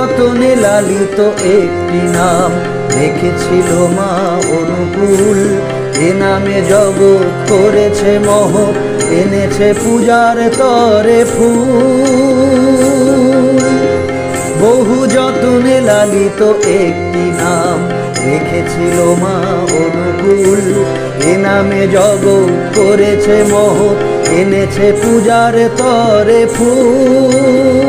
যতনে লালিত একটি নাম রেখেছিল মা অনুকূল। এ নামে জগৎ করেছে মহ, এনেছে পূজার তরে ফুল। বহু যতনে লালিত একটি নাম রেখেছিল মা অনুকূল। এ নামে জগৎ করেছে মহ, এনেছে পূজার তরে ফুল।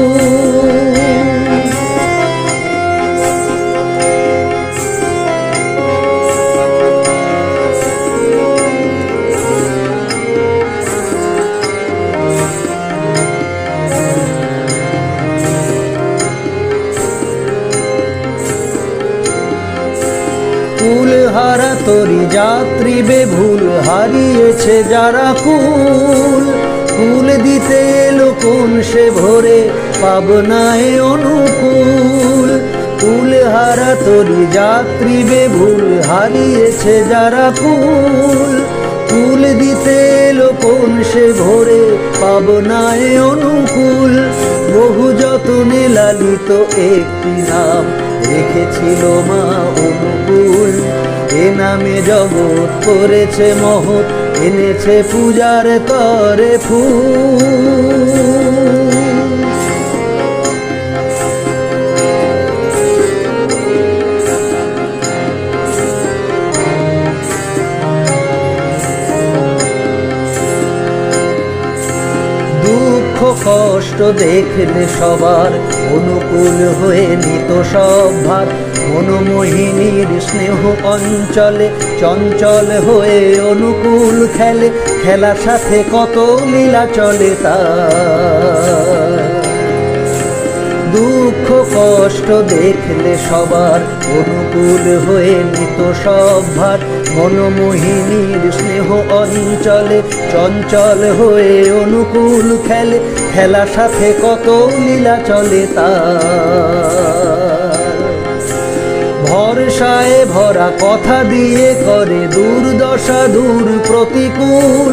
তরি যাত্রী বেভুল হারিয়েছে যারা কুল কুল দিতে এলো কোন সে ভোরে, পাবনায় অনুকূল। কুল হারা তরি যাত্রী বেভুল হারিয়েছে যারা কুল কুল দিতে এলো কোন সে ভোরে, পাবনায় অনুকূল। বহু যতনে লালিত একটি নাম রেখেছিল মা অনুকূল। এ নামে জগৎ করেছে মহৎ এনেছে পূজার তরে ফুল। কষ্ট দেখলে সবার অনুকূল হয়ে নিত সব ভার। মনোমোহিনীর স্নেহ অঞ্চলে চঞ্চল হয়ে অনুকূল খেলে, খেলার সাথে কত লীলা চলে তার। দুঃখ, কষ্ট দেখলে সবার অনুকূল হয়ে নিত সব ভার। মনোমোহিনীর স্নেহ অঞ্চলে চঞ্চল হয়ে অনুকূল খেলে। খেলার সাথে কত লীলা চলে তার। ভরসায় ভরা কথা দিয়ে করে দুর্দশা দূর প্রতিকূল।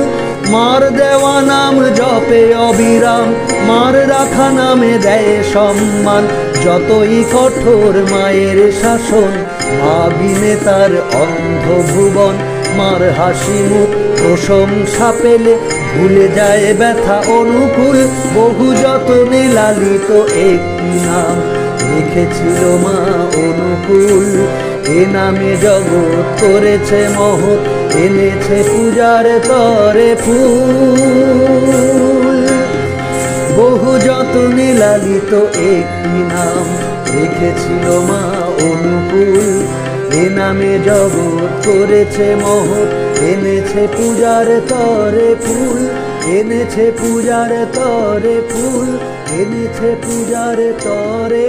মার দেওয়া নাম জপে অবিরাম, মার রাখা নামে দেয় সম্মান। যতই কঠোর মায়ের শাসন মা বিনে তার অন্ধ ভুবন মার হাসি মুখ প্রশংসা পেলে ভুলে যায় ব্যথা অনুকূল। বহু যতনে লালিত একটি নাম রেখেছিল মা অনুকূল। এ নামে জগৎ করেছে মহৎ, এনেছে পূজার তরে ফুল। বহু যতনে লালিত একটি নাম রেখেছিল মা অনুকূল। এ নামে জগৎ করেছে মহৎ, এনেছে পূজার তরে ফুল। এনেছে পূজার তরে ফুল, এনেছে পূজার তরে